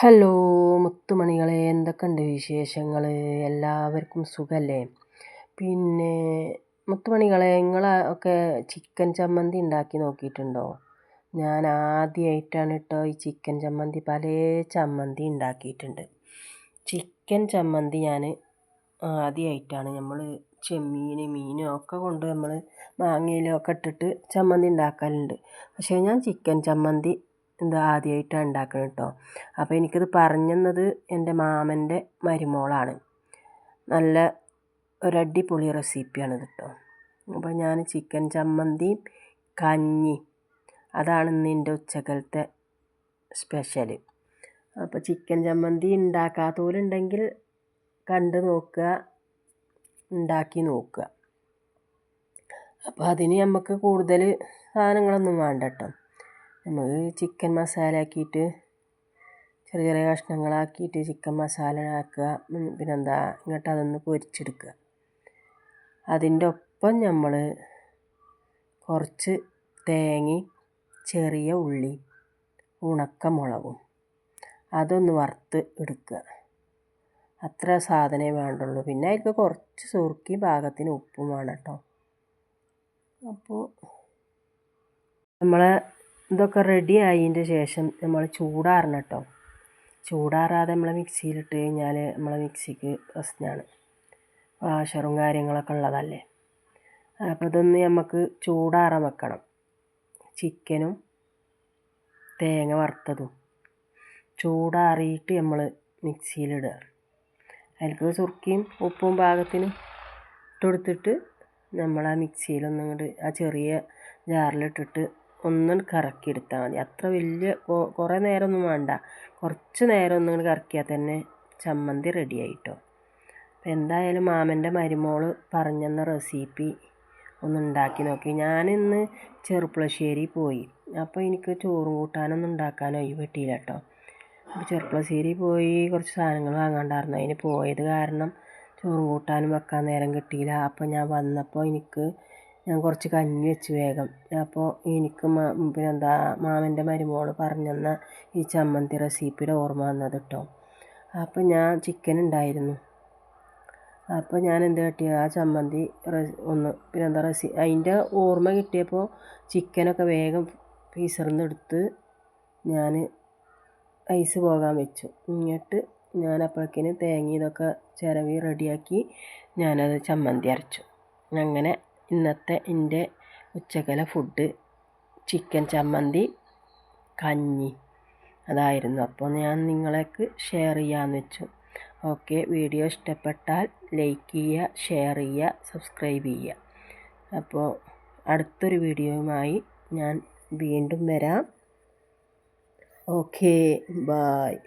Hello മുത്തുമണികളെ എന്തൊക്കെയുണ്ട് വിശേഷങ്ങൾ എല്ലാവർക്കും സുഖമല്ലേ പിന്നെ മുത്തുമണികളെ നിങ്ങൾ ഒക്കെ ചിക്കൻ ചമ്മന്തി ഉണ്ടാക്കി നോക്കിയിട്ടുണ്ടോ? ഞാൻ ആദ്യമായിട്ടാണ് കേട്ടോ ഈ ചിക്കൻ ചമ്മന്തി പല ചമ്മന്തി ഉണ്ടാക്കിയിട്ടുണ്ട്. ചിക്കൻ ചമ്മന്തി ഞാൻ ആദ്യമായിട്ടാണ് നമ്മൾ ചെമ്മീൻ മീനും ഒക്കെ കൊണ്ട് നമ്മൾ മാങ്ങയിലൊക്കെ ഇട്ടിട്ട് ചമ്മന്തി ഉണ്ടാക്കലുണ്ട്. പക്ഷേ ഞാൻ ചിക്കൻ ചമ്മന്തി ഇത് ആദ്യമായിട്ടാണ് ഉണ്ടാക്കുന്നത് കേട്ടോ അപ്പോൾ എനിക്കത് പറഞ്ഞു തന്നത് എന്റെ മാമന്റെ മരുമോളാണ്. നല്ല ഒരടിപൊളി റെസിപ്പിയാണിത് കേട്ടോ അപ്പോൾ ഞാൻ ചിക്കൻ ചമ്മന്തി കഞ്ഞി. അതാണ് ഇന്ന് എന്റെ ഉച്ചക്കലത്തെ സ്പെഷ്യൽ അപ്പോൾ ചിക്കൻ ചമ്മന്തി ഉണ്ടാക്കാത്തവരുണ്ടെങ്കിൽ കണ്ട് നോക്കുക ഉണ്ടാക്കി നോക്കുക. അപ്പോൾ അതിന് നമുക്ക് കൂടുതൽ സാധനങ്ങളൊന്നും വേണ്ട കേട്ടോ നമുക്ക് ചിക്കൻ മസാല ആക്കിയിട്ട് ചെറിയ ചെറിയ കഷ്ണങ്ങളാക്കിയിട്ട് ചിക്കൻ മസാല ആക്കുക. പിന്നെന്താ ഇങ്ങോട്ട് അതൊന്ന് പൊരിച്ചെടുക്കുക. അതിന്റെ ഒപ്പം നമ്മൾ കുറച്ച് തേങ്ങയും ചെറിയ ഉള്ളി ഉണക്കമുളകും അതൊന്ന് വറുത്ത് എടുക്കുക. അത്ര സാധനമേ വേണ്ടുള്ളൂ. പിന്നെ അതിലേക്ക് കുറച്ച് സുറുക്കി ഭാഗത്തിന് ഉപ്പും വേണം കേട്ടോ. അപ്പോൾ നമ്മളെ ഇതൊക്കെ റെഡി ആയതിന്റെ ശേഷം നമ്മൾ ചൂടാറണം കേട്ടോ ചൂടാറാതെ നമ്മൾ മിക്സിയിലിട്ട് കഴിഞ്ഞാൽ നമ്മളെ മിക്സിക്ക് പ്രശ്നമാണ് വാഷറും കാര്യങ്ങളൊക്കെ ഉള്ളതല്ലേ. അപ്പോൾ ഇതൊന്ന് നമുക്ക് ചൂടാറാൻ വെക്കണം. ചിക്കനും തേങ്ങ വറുത്തതും ചൂടാറിയിട്ട് നമ്മൾ മിക്സിയിലിടുക. അതിലേക്ക് സുർക്കിയും ഉപ്പും പാകത്തിന് ഇട്ടുകൊടുത്തിട്ട് നമ്മൾ ആ മിക്സിയിലൊന്നും ആ ചെറിയ ജാറിലിട്ടിട്ട് ഒന്ന് കറക്കിയെടുത്താൽ മതി. അത്ര വലിയ കുറേ നേരമൊന്നും വേണ്ട. കുറച്ച് നേരം ഒന്നും കറക്കിയാൽ തന്നെ ചമ്മന്തി റെഡി ആയിട്ടോ അപ്പോൾ എന്തായാലും മാമന്റെ മരുമോൾ പറഞ്ഞെന്ന റെസിപ്പി ഒന്ന് ഉണ്ടാക്കി നോക്കി. ഞാനിന്ന് ചെറുപ്പളശ്ശേരി പോയി. അപ്പോൾ എനിക്ക് ചോറും കൂട്ടാനൊന്നും ഉണ്ടാക്കാനോ ഈ വെട്ടിയില്ല കേട്ടോ അപ്പോൾ ചെറുപ്പളശ്ശേരി പോയി കുറച്ച് സാധനങ്ങൾ വാങ്ങാണ്ടായിരുന്നു. അതിന് പോയത് കാരണം ചോറും കൂട്ടാനും വെക്കാൻ നേരം കിട്ടിയില്ല. അപ്പോൾ ഞാൻ വന്നപ്പോൾ എനിക്ക് ഞാൻ കുറച്ച് കഞ്ഞി വെച്ച് വേഗം. അപ്പോൾ എനിക്ക് പിന്നെന്താ മാമന്റെ മരുമോൾ പറഞ്ഞു തന്ന ഈ ചമ്മന്തി റെസിപ്പിയുടെ ഓർമ്മ വന്നത് കേട്ടോ അപ്പോൾ ഞാൻ ചിക്കൻ ഉണ്ടായിരുന്നു അപ്പോൾ ഞാൻ എന്ത് കാട്ടി ആ ചമ്മന്തി ഒന്ന് പിന്നെന്താ റെസി അതിന്റെ ഓർമ്മ കിട്ടിയപ്പോൾ ചിക്കനൊക്കെ വേഗം ഫ്രീസറിൽ എടുത്ത് ഞാൻ ഐസ് പോകാൻ വെച്ചു. എന്നിട്ട് ഞാൻ അപ്പോഴേക്കിന് തേങ്ങ ഇതൊക്കെ ചിരവി റെഡിയാക്കി ഞാനത് ചമ്മന്തി അരച്ചു. അങ്ങനെ ഇന്നത്തെ എന്റെ ഉച്ചക്കലെ ഫുഡ് ചിക്കൻ ചമ്മന്തി കഞ്ഞി അതായിരുന്നു. അപ്പോൾ ഞാൻ നിങ്ങളേക്ക് ഷെയർ ചെയ്യാമെന്ന് വെച്ചു. ഓക്കെ വീഡിയോ ഇഷ്ടപ്പെട്ടാൽ ലൈക്ക് ചെയ്യുക ഷെയർ ചെയ്യുക സബ്സ്ക്രൈബ് ചെയ്യുക. അപ്പോൾ അടുത്തൊരു വീഡിയോയുമായി ഞാൻ വീണ്ടും വരാം. Okay bye